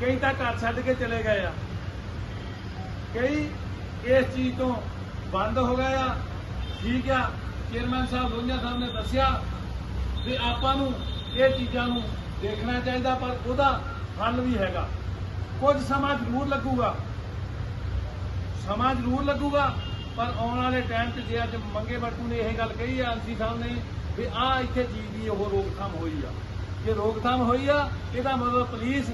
ਕਈ ਤਾਂ ਘਰ ਛੱਡ ਕੇ ਚਲੇ ਗਏ ਆ। ਕਈ ਇਸ ਚੀਜ਼ ਤੋਂ ਬੰਦ ਹੋ ਗਏ ਆ। ਠੀਕ ਆ, ਚੇਅਰਮੈਨ ਸਾਹਿਬ ਲੋਹੀਆ ਸਾਹਿਬ ਨੇ ਦੱਸਿਆ ਵੀ ਆਪਾਂ ਨੂੰ ਇਹ ਚੀਜ਼ਾਂ ਨੂੰ ਦੇਖਣਾ ਚਾਹੀਦਾ, ਪਰ ਉਹਦਾ ਹੱਲ ਵੀ ਹੈਗਾ। ਕੁਝ ਸਮਾਂ ਜ਼ਰੂਰ ਲੱਗੂਗਾ। ਸਮਾਂ ਜ਼ਰੂਰ ਲੱਗੂਗਾ, ਪਰ ਆਉਣ ਵਾਲੇ ਟਾਈਮ 'ਚ ਜੇ ਅੱਜ ਮੰਗੇ ਬਟੂ ਨੇ ਇਹ ਗੱਲ ਕਹੀ ਆ ਅੰਸੀ ਸਾਹਿਬ ਨੇ, ਵੀ ਆ ਇੱਥੇ ਚੀਜ਼ ਦੀ ਉਹ ਰੋਕਥਾਮ ਹੋਈ ਆ। ਜੇ ਰੋਕਥਾਮ ਹੋਈ ਆ, ਇਹਦਾ ਮਤਲਬ ਪੁਲਿਸ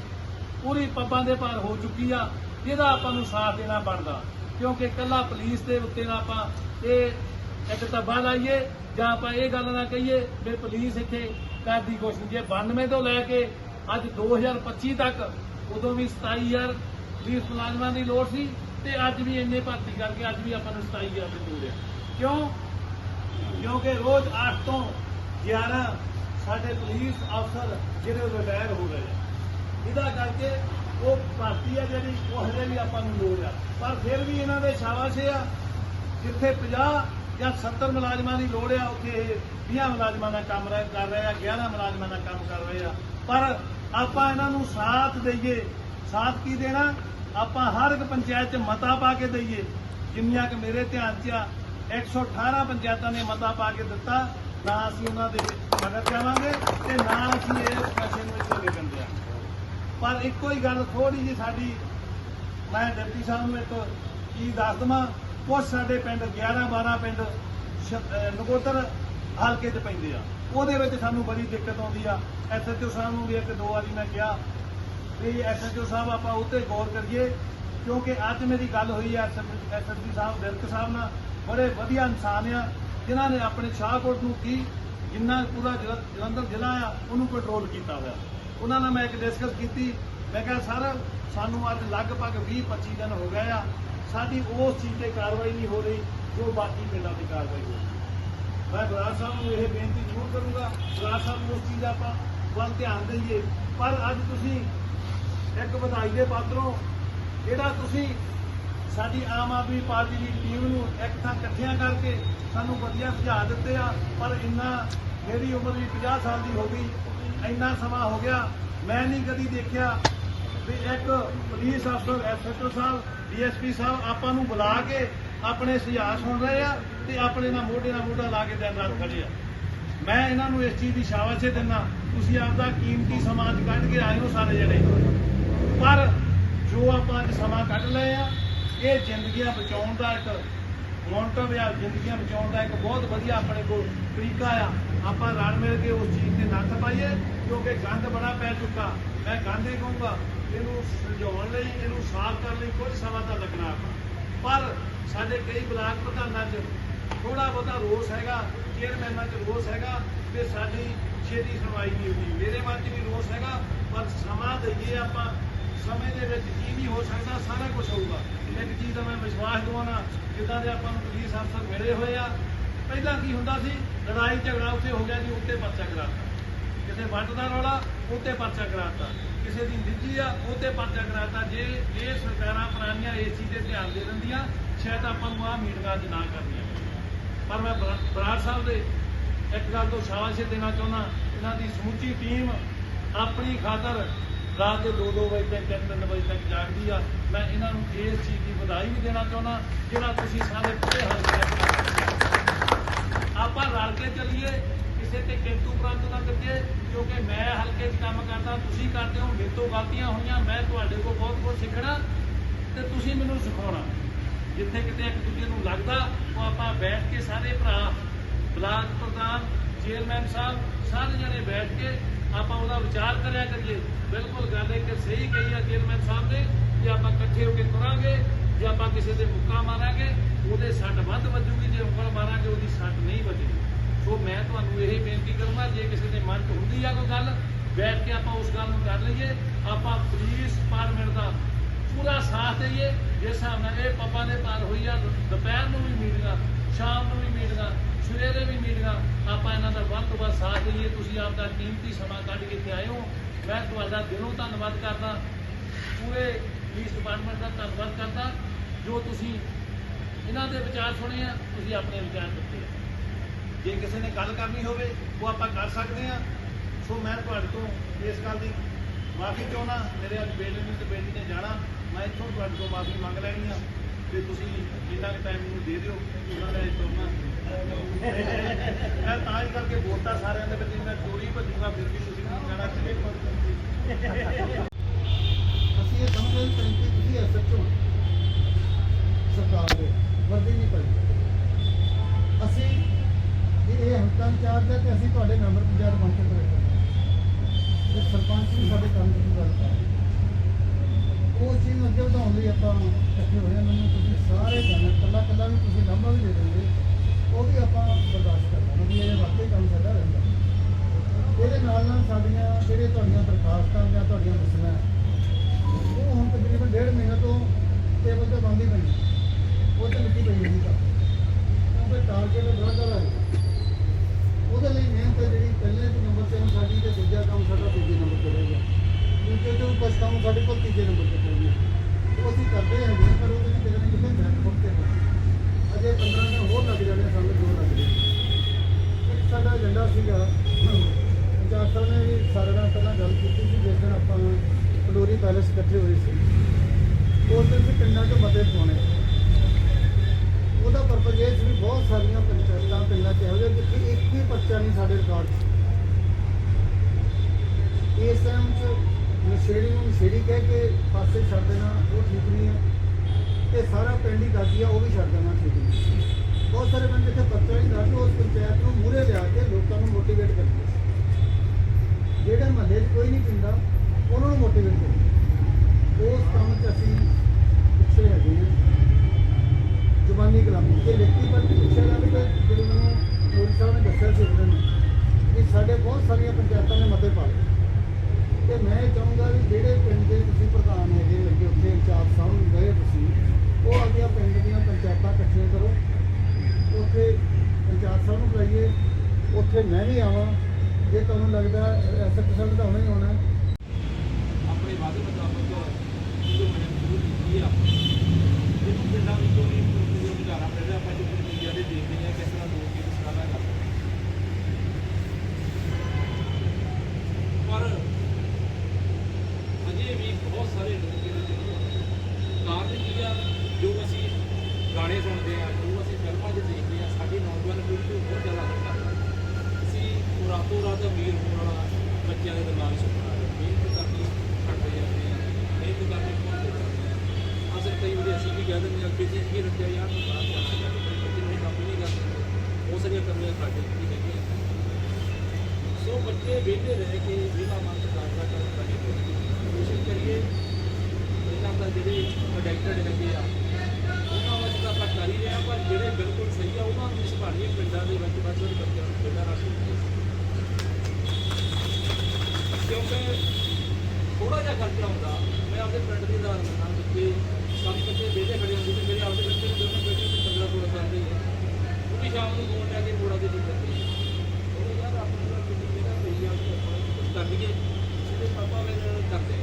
ਪੂਰੀ ਪੱਬਾਂ ਦੇ ਭਾਰ ਹੋ ਚੁੱਕੀ ਆ ਜਿਹਦਾ ਆਪਾਂ ਨੂੰ ਸਾਥ ਦੇਣਾ ਬਣਦਾ। ਕਿਉਂਕਿ ਇਕੱਲਾ ਪੁਲਿਸ ਦੇ ਉੱਤੇ ਨਾ ਆਪਾਂ ਇਹ ਇੱਕ ਤੱਬਾ ਲਾਈਏ, ਜਾਂ ਆਪਾਂ ਇਹ ਗੱਲ ਨਾ ਕਹੀਏ ਵੀ ਪੁਲਿਸ ਇੱਥੇ ਕਰਦੀ ਕੁਛ ਨਹੀਂ ਜੇ 92 ਤੋਂ ਲੈ ਕੇ ਅੱਜ 2025 ਤੱਕ, ਉਦੋਂ ਵੀ 27000 ਪੁਲਿਸ ਮੁਲਾਜ਼ਮਾਂ ਦੀ ਲੋੜ ਸੀ ਤੇ ਅੱਜ ਵੀ ਇੰਨੇ ਭਰਤੀ ਕਰਕੇ ਅੱਜ ਵੀ ਆਪਾਂ ਨੂੰ 27000 ਦੀ ਲੋੜ ਹੈ ਕਿਉਂ? ਕਿਉਂਕਿ ਰੋਜ਼ 8 ਤੋਂ 11 ਸਾਡੇ ਪੁਲਿਸ ਅਫਸਰ ਜਿਹੜੇ ਰਿਟਾਇਰ ਹੋ ਰਹੇ ਆ। ਇਹਦਾ ਕਰਕੇ ਉਹ ਭਰਤੀ ਆ ਜਿਹੜੀ, ਉਹ ਹਜੇ ਵੀ ਆਪਾਂ ਨੂੰ ਲੋੜ ਆ। ਪਰ ਫਿਰ ਵੀ ਇਹਨਾਂ ਦੇ ਸ਼ਾਬਾਸ਼ ਆ, ਜਿੱਥੇ 50 ਜਾਂ 70 ਮੁਲਾਜ਼ਮਾਂ ਦੀ ਲੋੜ ਆ, ਉੱਥੇ ਇਹ 20 ਮੁਲਾਜ਼ਮਾਂ ਦਾ ਕੰਮ ਕਰ ਰਹੇ ਆ 11 ਮੁਲਾਜ਼ਮਾਂ ਦਾ ਕੰਮ ਕਰ ਰਹੇ ਆ। ਪਰ ਆਪਾਂ ਇਹਨਾਂ ਨੂੰ ਸਾਥ ਦਈਏ। ਸਾਥ ਕੀ ਦੇਣਾ? ਆਪਾਂ ਹਰ ਇੱਕ ਪੰਚਾਇਤ 'ਚ ਮਤਾ ਪਾ ਕੇ ਦਈਏ। ਜਿੰਨੀਆਂ ਕਿ ਮੇਰੇ ਧਿਆਨ 'ਚ ਆ 118 ਪੰਚਾਇਤਾਂ ਨੇ ਮਤਾ ਪਾ ਕੇ ਦਿੱਤਾ। ਨਾ ਅਸੀਂ ਉਹਨਾਂ ਦੇ ਮਦਦ ਜਾਵਾਂਗੇ ਤੇ ਨਾ ਅਸੀਂ ਇਹ ਨਸ਼ੇ ਨੂੰ ਇੱਥੇ ਵਿਕਣ ਦਿਆਂਗੇ ਪਰ ਇੱਕੋ ਹੀ ਗੱਲ ਥੋੜੀ ਜੀ ਸਾਡੀ ਮੈਂ ਡਿਪਟੀ ਸਾਹਿਬ ਨੂੰ ਇੱਕ ਕੀ ਦੱਸ ਦਵਾਂ ਕੁਝ ਸਾਡੇ ਪਿੰਡ 11 12 ਪਿੰਡ ਨਗੋਦਰ ਹਲਕੇ 'ਚ ਪੈਂਦੇ ਆ। ਉਹਦੇ ਵਿੱਚ ਸਾਨੂੰ ਬੜੀ ਦਿੱਕਤ ਆਉਂਦੀ ਆ। ਐਸਐਚਓ ਸਾਹਿਬ ਨੂੰ ਵੀ ਇੱਕ ਦੋ ਵਾਰੀ ਮੈਂ ਕਿਹਾ ਵੀ ਐਸਐਚਓ ਸਾਹਿਬ ਆਪਾਂ ਉੱਤੇ ਗੌਰ ਕਰੀਏ, ਕਿਉਂਕਿ ਅੱਜ ਮੇਰੀ ਗੱਲ ਹੋਈ ਹੈ ਐਸਐਸਪੀ ਸਾਹਿਬ ਵਿਰਕ ਸਾਹਿਬ ਨਾਲ। ਬੜੇ ਵਧੀਆ ਇਨਸਾਨ ਆ, ਜਿਨ੍ਹਾਂ ਨੇ ਆਪਣੇ ਸ਼ਾਹਕੋਟ ਨੂੰ ਕੀ ਜਿੰਨਾ ਪੂਰਾ ਜਲੰਧਰ ਜ਼ਿਲ੍ਹਾ ਆ, ਉਹਨੂੰ ਕੰਟਰੋਲ ਕੀਤਾ ਹੋਇਆ। ਉਹਨਾਂ ਨਾਲ ਮੈਂ ਇੱਕ ਡਿਸਕਸ ਕੀਤੀ। ਮੈਂ ਕਿਹਾ, ਸਰ, ਸਾਨੂੰ ਅੱਜ ਲਗਭਗ 20 25 ਦਿਨ ਹੋ ਗਏ ਆ। ਸਾਡੀ ਉਸ ਚੀਜ਼ ਤੇ ਕਾਰਵਾਈ ਨਹੀਂ ਹੋ ਰਹੀ, ਜੋ ਬਾਕੀ ਪਿੰਡਾਂ ਦੀ ਕਾਰਵਾਈ ਹੋ ਰਹੀ ਮੈਂ ਬਰਾੜ ਸਾਹਿਬ ਨੂੰ ਇਹ ਬੇਨਤੀ ਜ਼ਰੂਰ ਕਰੂੰਗਾ। ਬਰਾੜ ਸਾਹਿਬ ਨੂੰ ਉਸ ਚੀਜ਼ ਦਾ ਆਪਾਂ ਵੱਲ ਧਿਆਨ ਦਈਏ। ਪਰ ਅੱਜ ਤੁਸੀਂ ਇੱਕ ਵਧਾਈ ਦੇ ਪਾਤਰੋਂ, ਜਿਹੜਾ ਤੁਸੀਂ ਸਾਡੀ ਆਮ ਆਦਮੀ ਪਾਰਟੀ ਦੀ ਟੀਮ ਨੂੰ ਇੱਕ ਥਾਂ ਇਕੱਠਿਆਂ ਕਰਕੇ ਸਾਨੂੰ ਵਧੀਆ ਸੁਝਾਅ ਦਿੱਤੇ ਆ, ਪਰ ਇੰਨਾ ਮੇਰੀ ਉਮਰ ਵੀ 50 ਸਾਲ ਦੀ ਹੋ ਗਈ, ਇੰਨਾ ਸਮਾਂ ਹੋ ਗਿਆ, ਮੈਂ ਨਹੀਂ ਕਦੀ ਦੇਖਿਆ ਵੀ ਇੱਕ ਪੁਲਿਸ ਅਫਸਰ ਐਸਐਚਓ ਸਾਹਿਬ ਡੀਐਸਪੀ ਸਾਹਿਬ ਆਪਾਂ ਨੂੰ ਬੁਲਾ ਕੇ ਆਪਣੇ ਸੁਝਾਅ ਸੁਣ ਰਹੇ ਆ ਤੇ ਆਪਣੇ ਨਾਲ ਮੋਢੇ ਨਾਲ ਮੋਢਾ ਲਾ ਕੇ ਦਿਨ ਰਾਤ ਖੜੇ ਆ। ਮੈਂ ਇਹਨਾਂ ਨੂੰ ਇਸ ਚੀਜ਼ ਦੀ ਸ਼ਾਬਾਸ਼ ਦਿੰਦਾ, ਤੁਸੀਂ ਆਪਦਾ ਕੀਮਤੀ ਸਮਾਂ ਅੱਜ ਕੱਢ ਕੇ ਆਏ ਹੋ ਸਾਰੇ ਜਣੇ। ਪਰ ਜੋ ਆਪਾਂ ਅੱਜ ਸਮਾਂ ਕੱਢ ਲਏ ਆ, ਇਹ ਜ਼ਿੰਦਗੀਆਂ ਬਚਾਉਣ ਦਾ ਇੱਕ ਮੋਟਿਵ ਆ, ਜ਼ਿੰਦਗੀਆਂ ਬਚਾਉਣ ਦਾ ਇੱਕ ਬਹੁਤ ਵਧੀਆ ਆਪਣੇ ਕੋਲ ਤਰੀਕਾ ਆ। ਆਪਾਂ ਰਲ ਮਿਲ ਕੇ ਉਸ ਚੀਜ਼ ਤੇ ਨੱਥ ਪਾਈਏ ਕਿਉਂਕਿ ਗੰਦ ਬੜਾ ਪੈ ਚੁੱਕਾ। ਮੈਂ ਗੰਦ ਹੀ ਕਹੂੰਗਾ, ਇਹਨੂੰ ਸੁਲਝਾਉਣ ਲਈ, ਇਹਨੂੰ ਸਾਫ਼ ਕਰਨ ਲਈ ਕੁਝ ਸਮਾਂ ਤਾਂ ਲੱਗਣਾ ਆਪਾਂ। ਪਰ ਸਾਡੇ ਕਈ ਬਲਾਕ ਪ੍ਰਧਾਨਾਂ 'ਚ ਥੋੜਾ ਬਹੁਤਾ ਰੋਸ ਹੈਗਾ ਚੇਅਰਮੈਨਾਂ 'ਚ ਰੋਸ ਹੈਗਾ, ਤੇ ਸਾਡੀ ਛੇਤੀ ਸੁਣਵਾਈ ਨਹੀਂ ਹੁੰਦੀ। ਮੇਰੇ ਮਨ 'ਚ ਵੀ ਰੋਸ ਹੈਗਾ, ਪਰ ਸਮਾਂ ਦਈਏ ਆਪਾਂ ਸਮੇਂ ਦੇ ਵਿੱਚ ਕੀ ਨਹੀਂ ਹੋ ਸਕਦਾ, ਸਾਰਾ ਕੁਝ ਹੋਊਗਾ। ਇੱਕ ਚੀਜ਼ ਦਾ ਮੈਂ ਵਿਸ਼ਵਾਸ ਦਵਾਉਣਾ, ਜਿੱਦਾਂ ਦੇ ਆਪਾਂ ਨੂੰ ਪੁਲਿਸ ਅਫਸਰ ਮਿਲੇ ਹੋਏ ਆ, ਪਹਿਲਾਂ ਕੀ ਹੁੰਦਾ ਸੀ, ਲੜਾਈ ਝਗੜਾ ਉੱਥੇ ਹੋ ਗਿਆ ਜੀ, ਉੱਤੇ ਪਰਚਾ ਕਰਾਤਾ। ਕਿਸੇ ਵੰਡ ਦਾ ਰੌਲਾ, ਉੱਤੇ ਪਰਚਾ ਕਰਾਤਾ। ਕਿਸੇ ਦੀ ਨਿੱਜੀ ਆ, ਉੱਤੇ ਪਰਚਾ ਕਰਾਤਾ। ਜੇ ਇਹ ਸਰਕਾਰਾਂ ਪੁਰਾਣੀਆਂ ਇਸ ਚੀਜ਼ ਤੇ ਧਿਆਨ ਦੇ ਦਿੰਦੀਆਂ, ਸ਼ਾਇਦ ਆਪਾਂ ਨੂੰ ਆਹ ਮੀਟਿੰਗਾਂ ਅੱਜ ਨਾ ਕਰਨੀਆਂ ਪਰ ਮੈਂ ਬਰਾੜ ਸਾਹਿਬ ਦੇ ਇੱਕ ਗੱਲ ਤੋਂ ਸ਼ਾਬਾਸ਼ ਦੇਣਾ ਚਾਹੁੰਦਾ, ਇਹਨਾਂ ਦੀ ਸਮੁੱਚੀ ਟੀਮ ਆਪਣੀ ਖਾਤਰ ਰਾਤ ਦੇ 2-2 ਵਜੇ ਤੱਕ 3-3 ਵਜੇ ਤੱਕ ਜਾਗਦੀ ਆ। ਮੈਂ ਇਹਨਾਂ ਨੂੰ ਇਸ ਚੀਜ਼ ਦੀ ਵਧਾਈ ਵੀ ਦੇਣਾ ਚਾਹੁੰਦਾ, ਜਿਹੜਾ ਤੁਸੀਂ ਸਾਰੇ ਪੂਰੇ ਹਲਕੇ ਆਪਾਂ ਰਲ ਕੇ ਚੱਲੀਏ, ਕਿਸੇ ਤੇ ਕਿੰਤੂ ਪ੍ਰੰਤੂ ਨਾ ਕਰੀਏ ਕਿਉਂਕਿ ਮੈਂ ਹਲਕੇ 'ਚ ਕੰਮ ਕਰਦਾ, ਤੁਸੀਂ ਕਰਦੇ ਹੋ, ਮੇਰੇ ਤੋਂ ਗਲਤੀਆਂ ਹੋਈਆਂ, ਮੈਂ ਤੁਹਾਡੇ ਕੋਲ ਬਹੁਤ ਕੁਝ ਸਿੱਖਣਾ, ਤੇ ਤੁਸੀਂ ਮੈਨੂੰ ਸਿਖਾਉਣਾ। ਜਿੱਥੇ ਕਿਤੇ ਇੱਕ ਦੂਜੇ ਨੂੰ ਲੱਗਦਾ, ਉਹ ਆਪਾਂ ਬੈਠ ਕੇ ਸਾਰੇ ਭਰਾ, ਬਲਾਕ ਪ੍ਰਧਾਨ ਚੇਅਰਮੈਨ ਸਾਹਿਬ, ਸਾਰੇ ਜਣੇ ਬੈਠ ਕੇ ਆਪਾਂ ਉਹਦਾ ਵਿਚਾਰ ਕਰਿਆ ਕਰੀਏ। ਬਿਲਕੁਲ ਗੱਲ ਹੈ ਕਿ ਸਹੀ ਕਹੀ ਹੈ ਚੇਅਰਮੈਨ ਸਾਹਿਬ ਨੇ ਜੇ ਆਪਾਂ ਇਕੱਠੇ ਹੋ ਕੇ ਤੁਰਾਂਗੇ, ਜੇ ਆਪਾਂ ਕਿਸੇ ਦੇ ਮੁੱਕਾ ਮਾਰਾਂਗੇ, ਉਹਦੇ ਸੱਟ ਵੱਧ ਵੱਜੂਗੀ, ਜੇ ਉਂਗਲ ਮਾਰਾਂਗੇ, ਉਹਦੀ ਸੱਟ ਨਹੀਂ ਵੱਜੇਗੀ। ਸੋ ਮੈਂ ਤੁਹਾਨੂੰ ਇਹ ਬੇਨਤੀ ਕਰੂੰਗਾ, ਜੇ ਕਿਸੇ ਦੇ ਮਨ 'ਚ ਹੁੰਦੀ ਆ ਕੋਈ ਗੱਲ, ਬੈਠ ਕੇ ਆਪਾਂ ਉਸ ਗੱਲ ਨੂੰ ਕਰ ਲਈਏ। ਆਪਾਂ ਪੁਲਿਸ ਪਾਰਲੀਮੈਂਟ ਦਾ ਪੂਰਾ ਸਾਥ ਦਈਏ। ਜਿਸ ਹਿਸਾਬ ਨਾਲ ਇਹ ਪੱਪਾ ਦੇ ਪਾਰ ਹੋਈ ਆ, ਦੁਪਹਿਰ ਨੂੰ ਵੀ ਮੀਟਿੰਗਾਂ ਸ਼ਾਮ ਨੂੰ ਵੀ ਮੀਟਿੰਗਾਂ ਸਵੇਰੇ ਵੀ ਮੀਟਿੰਗਾਂ ਆਪਾਂ ਇਹਨਾਂ ਦਾ ਵੱਧ ਤੋਂ ਵੱਧ ਸਾਥ ਦਈਏ, ਤੁਸੀਂ ਆਪਦਾ ਕੀਮਤੀ ਸਮਾਂ ਕੱਢ ਕੇ ਇੱਥੇ ਆਏ ਹੋ ਮੈਂ ਤੁਹਾਡਾ ਦਿਲੋਂ ਧੰਨਵਾਦ ਕਰਦਾ, ਪੂਰੇ ਪੁਲਿਸ ਡਿਪਾਰਟਮੈਂਟ ਦਾ ਧੰਨਵਾਦ ਕਰਦਾ, ਜੋ ਤੁਸੀਂ ਇਹਨਾਂ ਦੇ ਵਿਚਾਰ ਸੁਣੇ ਆ, ਤੁਸੀਂ ਆਪਣੇ ਵਿਚਾਰ ਦਿੱਤੇ ਆ। ਜੇ ਕਿਸੇ ਨੇ ਗੱਲ ਕਰਨੀ ਹੋਵੇ, ਉਹ ਆਪਾਂ ਕਰ ਸਕਦੇ ਆ। ਸੋ ਮੈਂ ਤੁਹਾਡੇ ਤੋਂ ਇਸ ਗੱਲ ਦੀ ਮਾਫੀ ਚਾਹੁੰਦਾ, ਮੇਰੇ ਅੱਜ ਬੇਟੇ ਨੂੰ ਤੇ ਬੇਟੀ ਨੇ ਜਾਣਾ, ਮੈਂ ਇੱਥੋਂ ਤੁਹਾਡੇ ਤੋਂ ਮਾਫੀ ਮੰਗ ਲੈਣੀ ਆ, ਤੇ ਤੁਸੀਂ ਜਿੰਨਾ ਕੁ ਟਾਈਮ ਮੈਨੂੰ ਦੇ ਦਿਓ, ਉਹਨਾਂ ਦਾ ਤੁਰਨਾ ਮੈਂ ਤਾਂ ਹੀ ਕਰਕੇ ਵੋਟਾਂ ਸਾਰਿਆਂ ਦੇ ਵਿੱਚ, ਮੈਂ ਚੋਰੀ ਭੱਜੂਗਾ, ਫਿਰ ਵੀ ਤੁਸੀਂ ਮੈਨੂੰ ਕਹਿਣਾ ਕਿ ਅਸੀਂ ਇਹ ਸਮਝਦੇ ਹਾਂ ਕਿ ਤੁਸੀਂ ਐਸਐਚਓ ਸਰਕਾਰ ਦੇ ਵਰਦੀ ਨਹੀਂ ਪਾਈ। ਅਸੀਂ ਇਹ ਹਲਕਾ ਇੰਚਾਰਜ ਹੈ ਤੇ ਅਸੀਂ ਤੁਹਾਡੇ ਮੈਂਬਰ ਪੰਚਾਇਤ ਬਣ ਕੇ ਖੜੇ ਤੇ ਸਰਪੰਚ ਵੀ ਸਾਡੇ ਕੰਮ ਦੀ ਗੱਲ ਕਰ ਉਹ ਚੀਜ਼ ਨੂੰ ਅੱਗੇ ਵਧਾਉਣ ਲਈ ਆਪਾਂ ਇਕੱਠੇ ਹੋਏ ਹਾਂ, ਮੈਨੂੰ ਤੁਸੀਂ ਸਾਰੇ ਜਾਣੋ ਕੱਲਾ ਕੱਲਾ ਵੀ ਤੁਸੀਂ ਲੰਬਾ ਵੀ ਦੇ ਦਿੰਦੇ। ਉਹ ਵੀ ਆਪਾਂ ਬਰਦਾਸ਼ਤ ਕਰ ਲਾਂਗੇ ਵੀ ਇਹ ਵਾਕਈ ਕੰਮ ਸਾਡਾ ਰਹਿੰਦਾ। ਇਹਦੇ ਨਾਲ ਨਾਲ ਸਾਡੀਆਂ ਜਿਹੜੀਆਂ ਤੁਹਾਡੀਆਂ ਦਰਖਾਸਤਾਂ ਜਾਂ ਤੁਹਾਡੀਆਂ ਮਸਲਾ ਉਹ ਹੁਣ ਤਕਰੀਬਨ ਡੇਢ ਮਹੀਨੇ ਤੋਂ ਟੇਬਲ ਤੇ ਬੰਦ ਹੀ ਪਈ ਉਹ ਤੇ ਮਿੱਟੀ ਪਈ ਨਹੀਂ ਤਾਂ ਕਿਉਂਕਿ ਟਾਰਗੇਟ ਬਹੁਤ ਜ਼ਿਆਦਾ ਹੈ ਉਹਦੇ ਲਈ ਮਿਹਨਤ ਹੈ ਜਿਹੜੀ ਪਹਿਲੇ ਨੰਬਰ ਤੇ ਹੁਣ ਸਾਡੀ ਤੇ ਦੂਜਾ ਕੰਮ ਸਾਡਾ ਤੀਜੇ ਨੰਬਰ ਤੇ ਰਹੇਗਾ ਦੂਜੇ ਤੋਂ ਕੁਝ ਕੰਮ ਸਾਡੇ ਕੋਲ ਤੀਜੇ ਨੰਬਰ ਤੇ ਪਊਗਾ ਉਹ ਅਸੀਂ ਕਰਦੇ ਹੈਗੇ ਪਰ ਉਹਦੇ ਵਿੱਚ ਕਿਤੇ ਨਾ ਕਿਤੇ ਬੈਕ ਫੁੱਟ ਤੇ ਹੋਊ। ਅਜੇ 15 ਦਿਨ ਹੋਰ ਲੱਗ ਜਾਣੇ ਸਾਨੂੰ ਜੋ ਲੱਗ ਜਾਣੇ ਇੱਕ ਸਾਡਾ ਏਜੰਡਾ ਸੀਗਾ। ਪੰਜਾਬ ਸਾਹਿਬ ਨੇ ਵੀ ਸਾਡੇ ਨਾਲ ਪਹਿਲਾਂ ਗੱਲ ਕੀਤੀ ਸੀ, ਜਿਸ ਦਿਨ ਆਪਾਂ ਪਲੋਰੀ ਪੈਲੇਸ ਇਕੱਠੇ ਹੋਏ ਸੀ। ਉਸ ਦਿਨ ਵੀ ਪਿੰਡਾਂ 'ਚ ਮਤੇ ਪਾਉਣੇ। ਉਹਦਾ ਪਰਪਸ ਇਹ ਸੀ ਵੀ ਬਹੁਤ ਸਾਰੀਆਂ ਪੰਚਾਇਤਾਂ, ਪਿੰਡਾਂ 'ਚ ਇਹੋ ਜਿਹੇ ਜਿੱਥੇ ਇੱਕ ਵੀ ਪਰਚਾ ਨਹੀਂ ਸਾਡੇ ਰਿਕਾਰਡ 'ਚ। ਇਸ ਟਾਈਮ 'ਚ ਨਸ਼ੇੜੀ ਨੂੰ ਨਸ਼ੇੜੀ ਕਹਿ ਕੇ ਪਾਸੇ ਛੱਡ ਦੇਣਾ, ਉਹ ਠੀਕ ਨਹੀਂ ਹੈ। ਤੇ ਸਾਰਾ ਪਿੰਡ ਹੀ ਕਰਦੀ ਆ ਉਹ ਵੀ ਛੱਡ ਦੇਣਾ ਠੀਕ ਨਹੀਂ। ਬਹੁਤ ਸਾਰੇ ਬੰਦੇ ਜਿੱਥੇ ਪਰਚਾ ਨਹੀਂ ਦਰਜ ਉਸ ਪੰਚਾਇਤ ਨੂੰ ਮੂਹਰੇ ਲਿਆ ਕੇ ਲੋਕਾਂ ਨੂੰ ਮੋਟੀਵੇਟ ਕਰਦੇ। ਜਿਹੜੇ ਮਹੱਲੇ 'ਚ ਕੋਈ ਨਹੀਂ ਪਿੰਦਾ, ਉਹਨਾਂ ਨੂੰ ਮੋਟੀਵੇਟ ਕਰੋ ਉਸ ਕੰਮ 'ਚ ਅਸੀਂ ਪਿੱਛੇ ਹੈਗੇ ਹਾਂ ਜ਼ੁਬਾਨੀ ਕਲਾਮੀ ਜੇ ਲਿਖਤੀ ਪਰ ਪਿੱਛੇ ਨਾ ਵੀ ਤਾਂ ਜਦੋਂ ਮੈਨੂੰ ਮੋਦੀ ਸਾਹਿਬ ਨੇ ਦੱਸਿਆ ਸੀ ਉਸ ਦਿਨ ਕਿ ਸਾਡੇ ਬਹੁਤ ਸਾਰੀਆਂ ਪੰਚਾਇਤਾਂ ਨੇ ਮਤੇ ਪਾ ਲਏ ਤੇ ਮੈਂ ਇਹ ਚਾਹੂੰਗਾ ਵੀ ਜਿਹੜੇ ਪਿੰਡ ਦੇ ਤੁਸੀਂ ਪ੍ਰਧਾਨ ਹੈਗੇ ਅੱਗੇ ਉੱਥੇ ਇੰਚਾਰਜ ਸਾਹਿਬ ਨੂੰ ਗਏ ਤੁਸੀਂ ਉਹ ਆਪਣੀਆਂ ਪਿੰਡ ਦੀਆਂ ਪੰਚਾਇਤਾਂ ਇਕੱਠੀਆਂ ਕਰੋ ਉੱਥੇ ਇੰਚਾਰਜ ਸਾਹਿਬ ਨੂੰ ਬੁਲਾਈਏ ਉੱਥੇ ਮੈਂ ਵੀ ਆਵਾਂ ਜੇ ਤੁਹਾਨੂੰ ਲੱਗਦਾ ਐਸਐਚ ਸਾਹਿਬ ਦਾ ਹੋਣਾ ਹੀ ਹੋਣਾ ਆਪਣੇ ਵਾਅਦੇ ਮੁਤਾਬਕ ਜੋ ਮੈਂ ਸ਼ੁਰੂ ਕੀਤੀ ਆ ਇਹਨੂੰ ਪਿੰਡਾਂ ਵਿੱਚੋਂ ਵੀ ਜੋ ਵਿਚਾਰਾ ਮਿਲ ਰਿਹਾ ਆਪਾਂ ਜੋ ਮੀਡੀਆ ਦੇ ਦੇਖਦੇ ਹਾਂ ਕਿਸ ਤਰ੍ਹਾਂ ਲੋਕ ਇਸ ਤਰ੍ਹਾਂ ਦਾ ਕਰਦੇ ਪਰ ਅਜੇ ਵੀ ਬਹੁਤ ਸਾਰੇ ਲੋਕ ਇਹਦੇ ਵਿੱਚ ਕਾਰਨ ਕੀ ਆ ਜੋ ਅਸੀਂ ਗਾਣੇ ਸੁਣਦੇ ਆ ਜੋ ਅਸੀਂ ਫਿਲਮਾਂ 'ਚ ਦੇਖਦੇ ਆ ਸਾਡੀ ਨੌਜਵਾਨ ਪੀੜ੍ਹੀ ਨੂੰ ਬਹੁਤ ਜ਼ਿਆਦਾ ਅਸਰ ਕਰਦਾ ਅਸੀਂ ਰਾਤੋਂ ਰਾਤ ਅਮੀਰ ਹੋਣ ਵਾਲਾ ਬੱਚਿਆਂ ਦੇ ਦਿਮਾਗ 'ਚ ਸੁਪਨਾ ਆ ਰਿਹਾ ਮਿਹਨਤ ਕਰਨੀ ਛੱਡਦੇ ਜਾਂਦੇ ਆ ਮਿਹਨਤ ਕਰਨੀ ਭੁੱਲਦੇ ਜਾਂਦੇ ਆ ਅਸਲ ਕਈ ਵਾਰੀ ਅਸੀਂ ਵੀ ਕਹਿ ਦਿੰਦੇ ਆ ਕਿ ਯਾਰ ਤੂੰ ਬਾਹਰ ਜਾਣਾ ਜਾਂ ਕੋਈ ਕੰਮ ਨਹੀਂ ਕਰ ਸਕਦੇ ਉਹ ਸਾਰੀਆਂ ਕਮੀਆਂ ਸਾਡੇ ਵਿੱਚ ਹੈਗੀਆਂ ਸੋ ਬੱਚੇ ਵਿਹਲੇ ਰਹਿ ਕੇ ਵਿਹਲਾ ਮਨ ਪ੍ਰਕਾਰ ਦਾ ਕੰਮ ਕਰਨੇ ਕੋਸ਼ਿਸ਼ ਕਰੀਏ ਇਹਨਾਂ ਦਾ ਜਿਹੜੇ ਅਡੈਕਟਡ ਹੈਗੇ ਆ ਉਹਨਾਂ ਵਾਸਤੇ ਤਾਂ ਆਪਾਂ ਕਰ ਹੀ ਰਹੇ ਹਾਂ ਪਰ ਜਿਹੜੇ ਬਿਲਕੁਲ ਸਹੀ ਆ ਉਹਨਾਂ ਨੂੰ ਵੀ ਸੰਭਾਲੀਏ ਪਿੰਡਾਂ ਦੇ ਵਿੱਚ ਵੱਧ ਵੱਧ ਬੱਚਿਆਂ ਨੂੰ ਪਿੰਡਾਂ ਰਾਸ਼ੀ ਕਿਉਂਕਿ ਥੋੜਾ ਜਿਹਾ ਖਰਚਾ ਹੁੰਦਾ। ਮੈਂ ਆਪਣੇ ਪਿੰਡ ਦੀ ਦਾ ਨਾਲ ਬੱਚੇ ਸੱਤ ਬੱਚੇ ਵਿਹਲੇ ਖੜੇ ਹੁੰਦੇ ਤੇ ਮੇਰੇ ਆਪਦੇ ਬੱਚੇ ਨੂੰ ਦੋਨੋਂ ਬੇਟੇ ਨੂੰ 15 16 ਸਾਲ ਦੇ ਉਹ ਵੀ ਸ਼ਾਮ ਨੂੰ ਫੋਨ ਲੈ ਕੇ ਮੋੜਾ ਦੇ ਦਿੰਦੇ ਉਹ ਯਾਰ ਆਪਣੇ ਕਿੰਨੀ ਜਗ੍ਹਾ ਪਈ ਆ ਕੁਝ ਕਰ ਲਈਏ। ਇਹਦੇ ਪਾਪਾ ਮੇਰੇ ਨਾਲ ਕਰਦੇ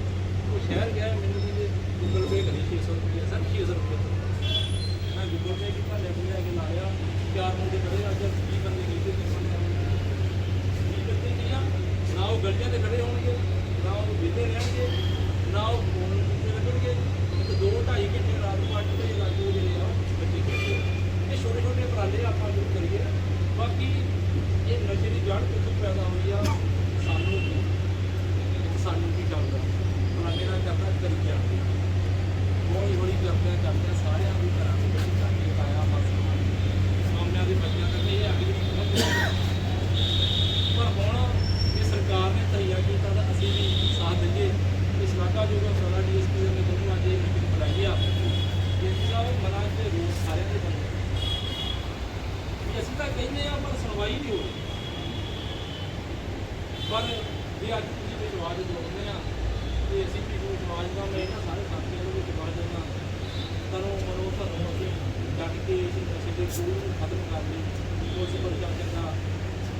ਉਹ ਸ਼ਹਿਰ ਗਿਆ, ਮੈਨੂੰ ਕਹਿੰਦੇ ਗੂਗਲ ਪੇ ਕਰੀ 600 ਰੁਪਏ ਸਰ 600 ਰੁਪਏ ਮੈਂ ਗੂਗਲ ਪੇ ਕੀਤਾ ਲੈ ਕੇ ਲੈ ਕੇ ਲਾਇਆ ਚਾਰ ਮੁੰਡੇ ਖੜੇ ਅੱਜ 20 ਬੰਦੇ ਗਏ ਤੇ ਬੰਦੇ ਕੀ ਕਰਦੇ ਕੀ ਆ ਨਾ ਉਹ ਗਲੀਆਂ ਤੇ ਖੜੇ ਹੋਣਗੇ ਨਾ ਉਹ ਵਿਹਲੇ ਰਹਿਣਗੇ ਨਾ ਉਹ ਫੋਨ ਤੇ ਲੱਗਣਗੇ ਤੇ ਦੋ ਢਾਈ ਘੰਟੇ ਰਾਤ ਨੂੰ 8 ਵਜੇ ਲੱਗ ਜਾਓ ਜਿਹੜੇ ਆ ਉਹ ਬੱਚੇ ਖੇਡਦੇ ਆ। ਇਹ ਛੋਟੇ ਛੋਟੇ ਉਪਰਾਲੇ ਆਪਾਂ ਜੋ ਕਰੀਏ ਬਾਕੀ ਇਹ ਨਸ਼ੇ ਦੀ ਜੜ ਕਿੱਥੋਂ ਪੈਦਾ ਹੋਈ ਆ ਸਾਨੂੰ ਕੀ ਸਾਨੂੰ ਕੀ ਕਰਦਾ ਉਪਰਾਲੇ ਨਾਲ ਕਰਦਾ ਕਰੀ ਜਾਂਦੇ ਹੌਲੀ ਹੌਲੀ ਕਰਦੇ ਕਰਦੇ ਸਾਰਿਆਂ ਨੂੰ ਘਰਾਂ ਦੇ ਵਿੱਚ ਜਾਂਦੇ ਪਾਇਆ ਬਸ ਸਾਹਮਣੇ ਦੇ ਬੱਚਿਆਂ ਦਾ ਤੇ ਇਹ ਅਗਲੀ ਪਰ ਹੁਣ ਇਹ ਸਰਕਾਰ ਨੇ ਤਈਆ ਕੀਤਾ ਤਾਂ ਅਸੀਂ ਵੀ ਸਾਥ ਦਈਏ ਇਸ ਲਾਗਾ ਜੋ ਸਾਡਾ ਡੀਐਸਪੀ ਨੇ ਦੋਨੋਂ ਅੱਜ ਇਹ ਮੀਟਿੰਗ ਬੁਲਾਈ ਆ ਕਿ ਸਾਹਿਬ ਮਨਾਂ ਤੇ ਰੋਸ ਸਾਰਿਆਂ ਦੇ ਬੰਦੇ ਵੀ ਅਸੀਂ ਤਾਂ ਕਹਿੰਦੇ ਆ ਪਰ ਸੁਣਵਾਈ ਨਹੀਂ ਹੋ ਰਹੀ ਪਰ ਵੀ ਅੱਜ ਤੁਸੀਂ ਵਿਸ਼ਵਾਸ ਜੋੜਦੇ ਆ ਤੇ ਅਸੀਂ ਵੀ ਕੋਈ ਸਮਾਜ ਦਾ ਮੈਂ ਇਹਨਾਂ ਸਾਰੇ ਸਾਥੀਆਂ ਨੂੰ ਵੀ ਵਿਸ਼ਵਾਸ ਦਿੰਦਾ ਤੁਹਾਨੂੰ ਮਨੋ ਤੁਹਾਨੂੰ ਅਸੀਂ ਡਟ ਕੇ ਨਸ਼ੇ ਦੇ ਕੋਲ ਨੂੰ ਖਤਮ ਕਰ ਲਈ। ਉਸ ਪ੍ਰਸ਼ਾਸਨ ਦਾ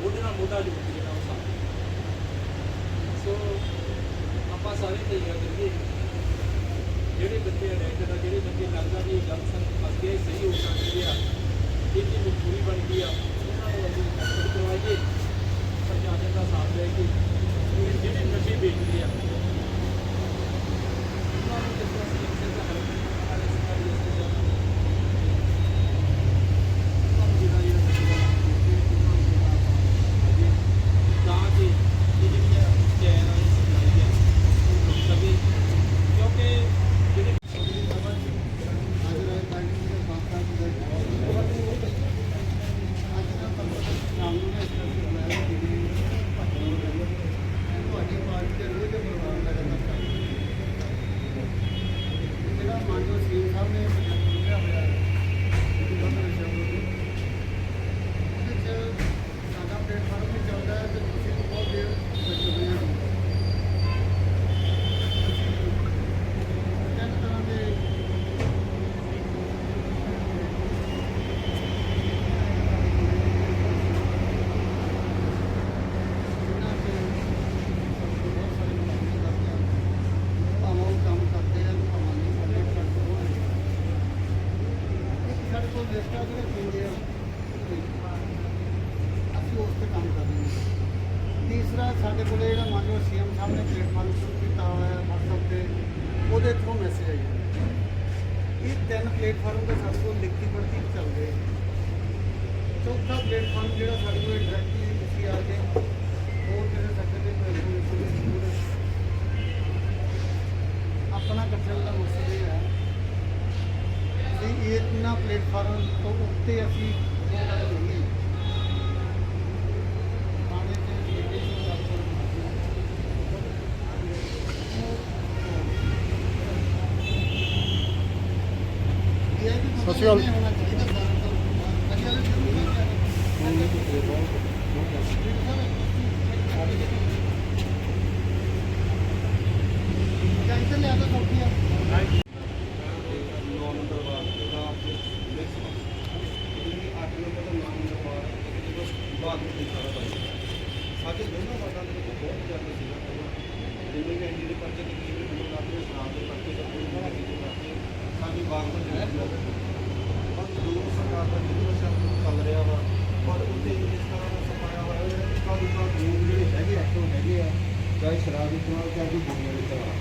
ਉਹਦੇ ਨਾਲ ਮੋਢਾ ਜੋੜ ਕੇ ਜਿਹੜਾ ਉਹ ਸਾਥ ਸੋ ਆਪਾਂ ਸਾਰੇ ਤਈਆ ਕਰੀਏ। ਜਿਹੜੇ ਬੱਚੇ ਅਡੈਕਟਡ ਆ, ਜਿਹੜੇ ਬੱਚੇ ਲੱਗਦਾ ਵੀ ਇਹ ਗਲਤ ਸੰਗਤ ਫਸ ਗਏ ਸਹੀ ਹੋ ਸਕਦੇ ਆ, ਇਹ ਦੀ ਮਜਬੂਰੀ ਬਣ ਗਈ ਆ, ਉਹਨਾਂ ਨੂੰ ਅਸੀਂ ਐਕਸੈਪਟ ਕਰਵਾਈਏ। ਪ੍ਰਸ਼ਾਸਨ ਦਾ ਸਾਥ ਲੈ ਕੇ ਜਿਹੜੇ ਨਸ਼ੇ ਵੇਚਦੇ ਆ ਐਕਸਟਰਾ ਜਿਹੜੇ ਪੈਂਦੇ ਆ ਅਸੀਂ ਉਸ ਤੇ ਕੰਮ ਕਰਦੇ ਹਾਂ ਤੀਸਰਾ ਸਾਡੇ ਕੋਲੇ ਜਿਹੜਾ ਮੰਨ ਲਓ ਸੀਐਮ ਸਾਹਿਬ ਨੇ ਪਲੇਟਫਾਰਮ ਸ਼ੁਰੂ ਕੀਤਾ ਹੋਇਆ ਹੈ WhatsApp ਤੇ ਉਹਦੇ ਥਰੂ ਮੈਸੇਜ ਆਈ ਜਾਂਦਾ ਇਹ ਤਿੰਨ ਪਲੇਟਫਾਰਮ ਤੇ ਸਾਡੇ ਕੋਲ ਲਿਖਤੀ ਪੜਤੀ ਚੱਲਦੇ ਆ ਚੌਥਾ ਪਲੇਟਫਾਰਮ ਜਿਹੜਾ ਸਾਡੇ ਕੋਲ ਡਾਇਰੈਕਟਲੀ ਤੁਸੀਂ ਆ ਕੇ ਹੋਰ ਜਿਹੜੇ ਸਾਡੇ ਦੇ ਪਲੇਟਫਾਰਮ ਆਪਣਾ ਕੰਟਰੋਲ ਦਾ ਮਕਸਦ ਇਹ ਹੈ ਕਿ ਇਹ ਇਹਨਾਂ ਪਲੇਟਫਾਰਮ ਤੋਂ ਉੱਤੇ ਅਸੀਂ ਉਹ ਗੱਲ ਨਹੀਂ ਹੈ ਪਾਣੀ ਤੇ ਜਿਹੜੇ ਜੋ ਗੱਲ ਸਤਿ ਸ਼੍ਰੀ ਅਕਾਲ। ਕੈਂਸਲ ਲਿਆ ਤਾਂ ਸੌਖੀ ਆ ਨੌ ਨੰਬਰ ਵਾਰ ਦਾ ਮਿਕਸ ਜਿਹੜੀ 8 ਨੰਬਰ ਦਾ 9 ਨੰਬਰ ਵਾਰ ਜਦੋਂ ਬਾਅਦ ਵਿੱਚ ਸਾਰਾ ਬਾਈ ਸਾਡੇ ਦੋਨੋਂ ਵਾਰਡਾਂ ਦੇ ਵਿੱਚ ਬਹੁਤ ਜ਼ਿਆਦਾ ਸੀਗਾ ਜਿੰਨੇ ਵੀ ਐਂਡੀ ਦੇ ਪਰਚੇ ਤਕਰੀਬਨ ਮੈਨੂੰ ਲੱਗਦਾ ਹੈ ਸ਼ਰਾਬ ਦੇ ਪਰਚੇ ਦਾ ਕੋਈ ਨਾ ਕਿਸੇ ਕਰਕੇ ਸਾਡੀ ਬਾਗ ਤੋਂ ਜਿਹੜਾ ਬਹੁਤ ਦੂਰ ਸਰਕਾਰ ਦਾ ਜਿਹੜੀ ਵਸਾ ਚੱਲ ਰਿਹਾ ਵਾ ਪਰ ਉੱਤੇ ਇਸ ਤਰ੍ਹਾਂ ਦਾ ਸਪਾਇਆ ਹੋਇਆ ਹੈ ਕਿ ਕਾਫੀ ਕਾਫੀ ਲੋਕ ਜਿਹੜੇ ਹੈਗੇ ਆ, ਚਾਹੇ ਸ਼ਰਾਬ ਦੀ ਇਸਤੇਮਾਲ ਚਾਹੇ ਕੋਈ ਗੋਲੀਆਂ ਦੀ ਤਰ੍ਹਾਂ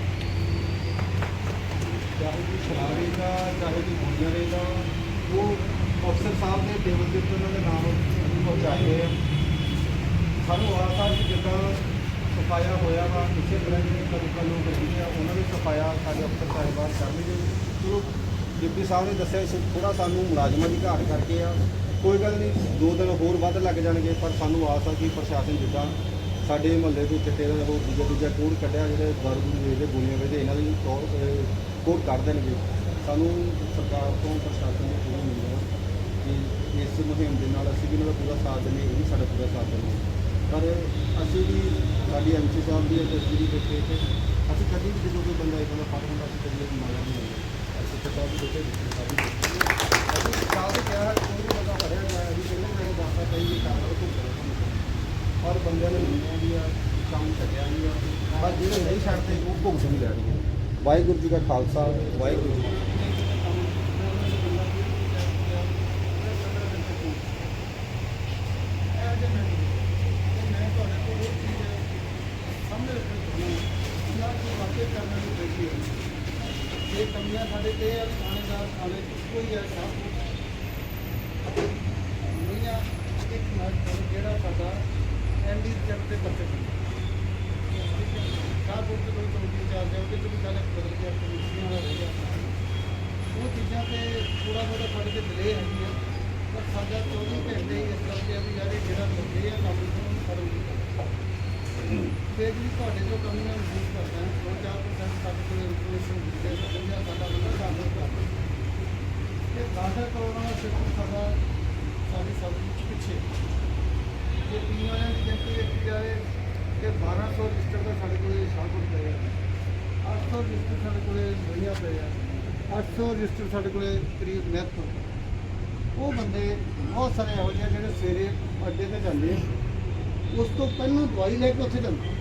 ਚਾਹੇ ਕੋਈ ਸ਼ਰਾਬੀ ਦਾ ਚਾਹੇ ਕੋਈ ਗੁੰਜਰੇ ਦਾ ਉਹ ਅਫਸਰ ਸਾਹਿਬ ਦੇ ਟੇਬਲ ਦੇ ਉੱਤੇ ਉਹਨਾਂ ਦੇ ਨਾਮ ਪਹੁੰਚਾਏ ਆ। ਸਾਨੂੰ ਆਸਾ ਕਿ ਜਿੱਦਾਂ ਸਫਾਇਆ ਹੋਇਆ ਵਾ ਇਸੇ ਤਰ੍ਹਾਂ ਜਿਹੜੇ ਕਲੂਕਾ ਲੋਕ ਹੈਗੇ ਆ, ਉਹਨਾਂ ਨੇ ਸਫਾਇਆ ਸਾਡੇ ਅਫਸਰ ਸਾਹਿਬਾਨ ਕਰਨਗੇ ਚਲੋ, ਡਿਪਟੀ ਸਾਹਿਬ ਨੇ ਦੱਸਿਆ, ਇਸ ਥੋੜਾ ਸਾਨੂੰ ਮੁਲਾਜ਼ਮਾਂ ਦੀ ਘਾਟ ਕਰਕੇ ਆ। ਕੋਈ ਗੱਲ ਨਹੀਂ, ਦੋ ਦਿਨ ਹੋਰ ਵੱਧ ਲੱਗ ਜਾਣਗੇ, ਪਰ ਸਾਨੂੰ ਆਸ ਆ ਕਿ ਪ੍ਰਸ਼ਾਸਨ ਜਿੱਦਾਂ ਸਾਡੇ ਮੁਹੱਲੇ ਤੋਂ ਚਿੱਟੇ ਦਾ ਉਹ ਦੂਜਾ ਦੂਜਾ ਕੋਡ ਕੱਢਿਆ, ਜਿਹੜੇ ਦਾਰੂ ਦੂਰੂ ਵੇਚਦੇ ਗੋਲੀਆਂ ਵੇਚਦੇ ਇਹਨਾਂ ਦੀ ਕੋਡ ਕੱਢ ਦੇਣਗੇ। ਸਾਨੂੰ ਸਰਕਾਰ ਤੋਂ ਪ੍ਰਸ਼ਾਸਨ ਨੂੰ ਪੂਰਾ ਮਿਲਦਾ ਕਿ ਇਸ ਮੁਹਿੰਮ ਦੇ ਨਾਲ ਅਸੀਂ ਵੀ ਇਹਨਾਂ ਦਾ ਪੂਰਾ ਸਾਥ ਦਿੰਦੇ, ਇਹ ਵੀ ਸਾਡਾ ਪੂਰਾ ਸਾਥ ਦਿੰਦੇ। ਪਰ ਅਸੀਂ ਵੀ ਸਾਡੀ ਐਮਸੀ ਸਾਹਿਬ ਦੀ ਅਸਲੀ ਦੀ ਦੇਖੇ ਤੇ ਅਸੀਂ ਕਦੀ ਵੀ ਜਦੋਂ ਕੋਈ ਬੰਦਾ ਇਦਾਂ ਦਾ ਫੜ ਹੁੰਦਾ ਅਸੀਂ ਕਦੀ ਵੀ ਮਾਰਿਆ ਨਹੀਂ ਹੁੰਦਾ ਅਸੀਂ ਤਾਂ ਸਾਹਿਬ ਦੇਖੇ ਦਿੱਤੀ ਸਾਡੀ ਅਸੀਂ ਸਾਹਿਬ ਨੇ ਕਿਹਾ, ਕੋਈ ਵੀ ਬੰਦਾ ਫੜਿਆ ਗਿਆ, ਅਸੀਂ ਕਹਿੰਦੇ ਮੈਂ ਦੱਸਦਾ, ਕਈ ਵੀ ਕੰਮ ਉਹ ਤੋਂ ਔਰ ਬੰਦਿਆਂ ਨੇ ਕੰਮ ਛੱਡਿਆ ਨਹੀਂ ਆ। ਪਰ ਜਿਹੜੇ ਨਹੀਂ ਛੱਡਦੇ ਉਹ ਭੁਗਤ ਵਾਹਿਗੁਰੂ ਜੀ ਦਾ ਖਾਲਸਾ ਵਾਹਿਗੁਰੂ ਜੀ। ਇਹ ਕਮੀਆਂ ਸਾਡੇ ਤੇ ਆ ਥਾਣੇਦਾਰ ਕੋਈ ਸਾਹਿਬ ਨਹੀਂ ਆ ਇੱਕ ਮਿੰਟ ਜਿਹੜਾ ਸਾਡਾ ਐਨਡੀ ਚੈੱਕ ਤੇ ਪੱਤੇ ਸਾਹਪੁਰ ਤੋਂ ਚੌਕੀ ਚੱਲਦੇ ਉਹਦੇ ਚ ਵੀ ਗੱਲ ਬਦਲ ਗਿਆ ਕਮਿਸ਼ਨਾਂ ਦਾ ਰਹਿ ਗਿਆ ਉਹ ਚੀਜ਼ਾਂ ਤੇ ਥੋੜਾ ਬਹੁਤਾ ਸਾਡੇ ਤੇ ਡਿਲੇ ਹੈਗੀ ਆ ਪਰ ਸਾਡਾ 24 ਘੰਟੇ ਹੀ ਇਸ ਕਰਕੇ ਵੀ ਯਾਰ ਇਹ ਜਿਹੜਾ ਲੱਗੇ ਆ ਕੰਮ ਨੂੰ ਫੜੋ ਫਿਰ ਵੀ ਤੁਹਾਡੇ ਜੋ ਕਮੀ ਨੂੰ ਮਹਿਸੂਸ ਕਰਦਾ ਦੋ ਚਾਰ ਪਰਸੈਂਟ ਸਾਡੇ ਕੋਲ ਇਨਫੋਰਮੇਸ਼ਨ ਮਿਲਦੀ ਹੈ ਸਮਝਿਆ ਸਾਡਾ ਬੰਦਾ ਦਾਖਲ ਕਰਦਾ ਇਹ ਦਾਖਲ ਕਰਾਉਣ ਦਾ ਸਿਸਟਮ ਸਾਡਾ ਸਾਡੀ ਸਭ ਕੁਝ ਪਿੱਛੇ ਜੇ ਪੀਣ ਵਾਲਿਆਂ ਦੀ ਗਿਣਤੀ ਦੇਖੀ ਜਾਵੇ ਕਿ 1200 ਰਜਿਸਟਰ ਦਾ ਸਾਡੇ ਕੋਲੇ ਸ਼ਾਹਪੁਰ ਪਏ ਆ। 800 ਰਜਿਸਟਰ ਸਾਡੇ ਕੋਲੇ ਲੋਹੀਆਂ ਪਏ ਆ। 800 ਰਜਿਸਟਰ ਸਾਡੇ ਕੋਲੇ ਕਰੀਬ ਮਹਿਤ ਉਹ ਬੰਦੇ ਬਹੁਤ ਸਾਰੇ ਇਹੋ ਜਿਹੇ ਜਿਹੜੇ ਸਵੇਰੇ ਅੱਡੇ ਤੇ ਜਾਂਦੇ ਆ। ਉਸ ਤੋਂ ਪਹਿਲਾਂ ਦਵਾਈ ਲੈ ਕੇ ਉੱਥੇ ਜਾਂਦੇ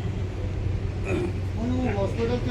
ਉਹਨੂੰ ਹਸਪੀਟਲ